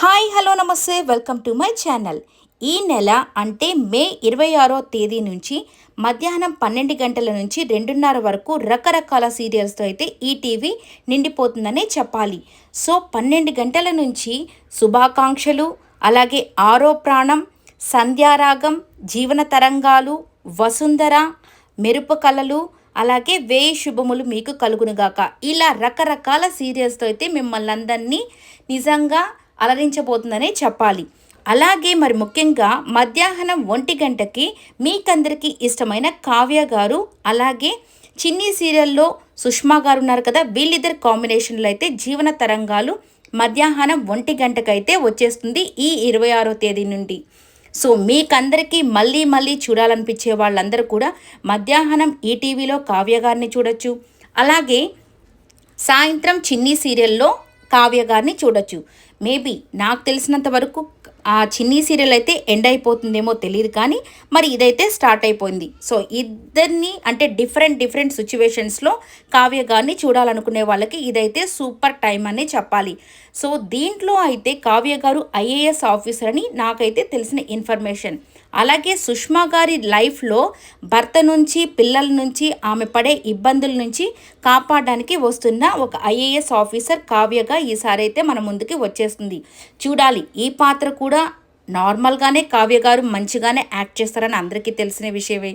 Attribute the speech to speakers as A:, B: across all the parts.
A: Hi hello నమస్తే. Welcome to my channel. ఈ నెల అంటే మే ఇరవై ఆరో తేదీ నుంచి మధ్యాహ్నం పన్నెండు గంటల నుంచి రెండున్నర వరకు రకరకాల సీరియల్స్తో అయితే ఈ టీవీ నిండిపోతుందనే చెప్పాలి. సో పన్నెండు గంటల నుంచి శుభాకాంక్షలు అలాగే ఆరో ప్రాణం సంధ్యారాగం జీవన తరంగాలు వసుంధర మెరుపు కళలు అలాగే వేయి శుభములు మీకు కలుగునుగాక. ఇలా రకరకాల సీరియల్స్తో అయితే మిమ్మల్ని అందరినీ నిజంగా అలరించబోతుందనే చెప్పాలి. అలాగే మరి ముఖ్యంగా మధ్యాహ్నం ఒంటి గంటకి మీకందరికీ ఇష్టమైన కావ్య గారు అలాగే చిన్ని సీరియల్లో సుష్మా గారు ఉన్నారు కదా వీళ్ళిద్దరు కాంబినేషన్లో అయితే జీవన తరంగాలు మధ్యాహ్నం ఒంటి గంటకైతే వచ్చేస్తుంది ఈ ఇరవై ఆరో తేదీ నుండి. సో మీకందరికీ మళ్ళీ మళ్ళీ చూడాలనిపించే వాళ్ళందరూ కూడా మధ్యాహ్నం ఈటీవీలో కావ్య గారిని చూడొచ్చు. అలాగే సాయంత్రం చిన్ని సీరియల్లో కావ్య గారిని చూడొచ్చు. మేబీ నాకు తెలిసినంత వరకు ఆ చిన్ని సీరియల్ అయితే ఎండ్ అయిపోతుందేమో తెలియదు కానీ మరి ఇదైతే స్టార్ట్ అయిపోయింది. సో ఇద్దరిని అంటే డిఫరెంట్ డిఫరెంట్ సిచ్యువేషన్స్లో కావ్య గారిని చూడాలనుకునే వాళ్ళకి ఇదైతే సూపర్ టైం అని చెప్పాలి. సో దీంట్లో అయితే కావ్య గారు ఐఏఎస్ ఆఫీసర్ అని నాకైతే తెలిసిన ఇన్ఫర్మేషన్. అలాగే సుష్మా గారి లైఫ్లో భర్త నుంచి పిల్లల నుంచి ఆమె పడే ఇబ్బందుల నుంచి కాపాడడానికి వస్తున్న ఒక ఐఏఎస్ ఆఫీసర్ కావ్యగా ఈసారి అయితే మన ముందుకి వచ్చేస్తుంది. చూడాలి. ఈ పాత్ర కూడా కూడా నార్మల్గానే కావ్య గారు మంచిగానే యాక్ట్ చేస్తారని అందరికీ తెలిసిన విషయమే.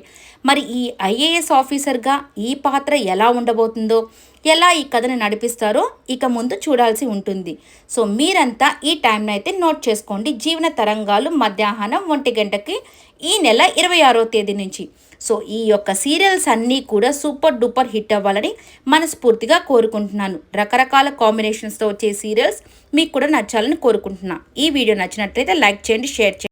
A: మరి ఈ ఐఏఎస్ ఆఫీసర్గా ఈ పాత్ర ఎలా ఉండబోతుందో ఎలా ఈ కథను నడిపిస్తారో ఇక ముందు చూడాల్సి ఉంటుంది. సో మీరంతా ఈ టైంను అయితే నోట్ చేసుకోండి. జీవన తరంగాలు మధ్యాహ్నం ఒంటి గంటకి ఈ నెల ఇరవై ఆరో తేదీ నుంచి. సో ఈ యొక్క సీరియల్స్ అన్నీ కూడా సూపర్ డూపర్ హిట్ అవ్వాలని మనస్ఫూర్తిగా కోరుకుంటున్నాను. రకరకాల కాంబినేషన్స్తో వచ్చే సీరియల్స్ మీకు కూడా నచ్చాలని కోరుకుంటున్నాను ఈ వీడియో నచ్చినట్లయితే లైక్ చేయండి షేర్ చేయండి.